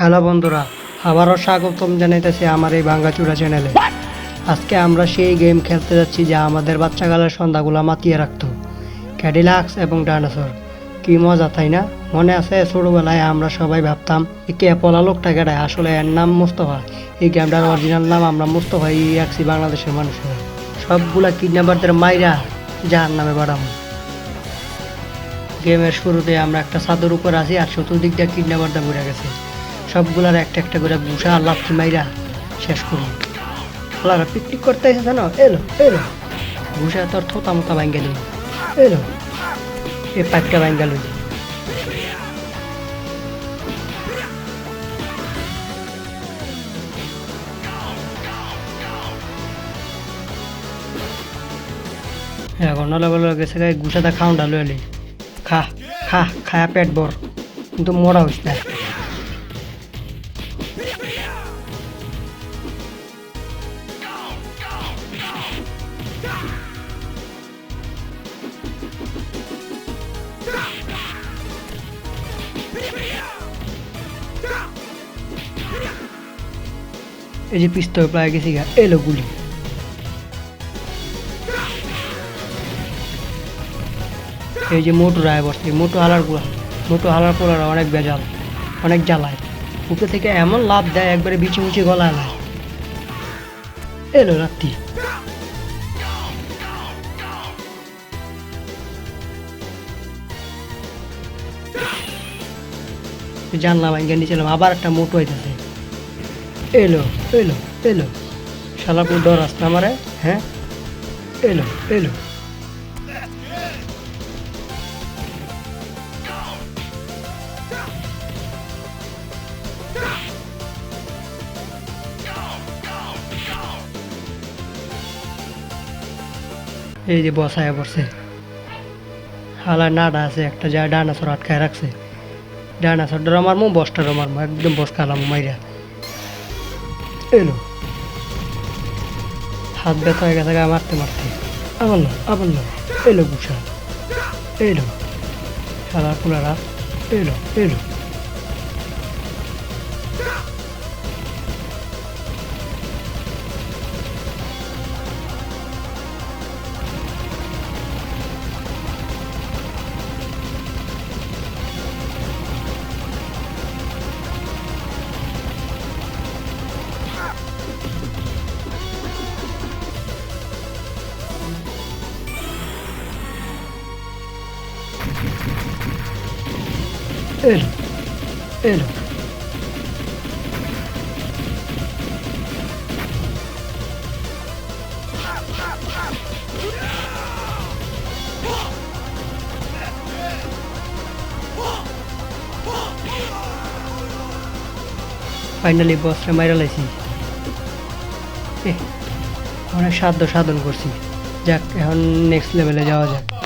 Hello বন্ধুরা আবারও স্বাগতম জানাইতেছি আমার এই ভাঙ্গাচুরা চ্যানেলে আজকে আমরা সেই গেম খেলতে যাচ্ছি যা আমাদের বাচ্চাকালের সন্ধ্যাগুলো মাতিয়ে রাখত। ক্যাডিলাক্স এবং ডাইনোসর কি মজা তাই না? মনে আছে ছোটবেলায় আমরা সবাই ভাবতাম একে পলা লোকটা কেটায় আসলে এর নাম মুস্তফা। এই গেমটার অরিজিনাল নাম আমরা মুস্তফা এই রাখছি বাংলাদেশের মানুষের। সবগুলা কিডন্যাপারদের মাইরা যার নামে বাড়াবো গেমের শুরুতে আমরা একটা ছাদের উপর আছি আর চতুর্দিকটা কিডন্যাপারটা ঘুরে গেছে। সবগুলার একটা একটা করে বুসা লাফি মাইরা শেষ করুন ওরা পিকনিক করতে এসেছে না এলো এলো। বুসা তোর থোতা মোতা ভাঙ্গে দিল এলো। এই পাইপটা ভাঙ্গে লই। এখন নলে বলে গেছে গাই গুছাটা লই। এলি খা খা খায়া পেট ভর। কিন্তু মরা হইস না। এই যে পিস্তল প্রায় গেছি গা, এলো গুলি। এই যে মোটু রায় বসছে মোটু হালারগুলা মোটু হালার পোলারা অনেক বেজাল, অনেক জ্বালায়। উপরে থেকে এমন লাভ দেয়, একবারে বিচি মুচি গলায় লায় এলো রাত্রি। জানলাম আগে নিয়েছিলাম আবার একটা মোটু হইতেছে এলো এলো এলো। শালাপুর ডর আসতে আমারে হ্যাঁ? এলো এলো। এই যে বসায় পড়ছে। হালা নাডা আছে, একটা যা ডানাসর আটকায় রাখছে। ডানাসরটা মারমো বসটা মারমো একদম বস খালাম মাইরা। এলো। হাত ব্যথা হয়ে গেছে মারতে মারতে। আবার না আবার না এলো গুসা এলো। খেলার পুলারা। এলো এলো। এলো এলো ফাইনালি বসরে মাইরা লাইছি। অনেক সাধ্য সাধন করছি। যাক, এখন নেক্সট লেভেলে যাওয়া যাক।